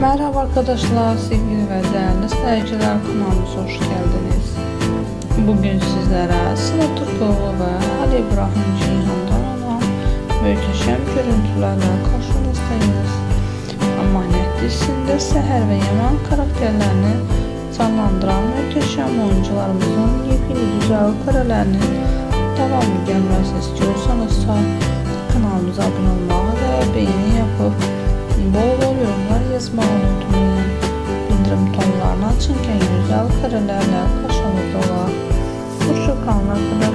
Merhaba arkadaşlar, sevgili ve değerli seyirciler kanalımıza hoş geldiniz. Bugün sizlere Sıla Türkoğlu ve Ali İbrahim Ceyhan'dan olan muhteşem görüntülerle karşınızdayız. Emanet dizisinde Seher ve Yaman karakterlerini canlandıran muhteşem oyuncularımızın yepyeni güzel karelerinin devamlı gelmesini istiyorsanız kanalımıza abone olmayı ve beğeni yapıp bol bol kez mağdurluğu indirim tonlarına çirkin güzel karelerle kaşalı dolar. Bu şokanlar kadar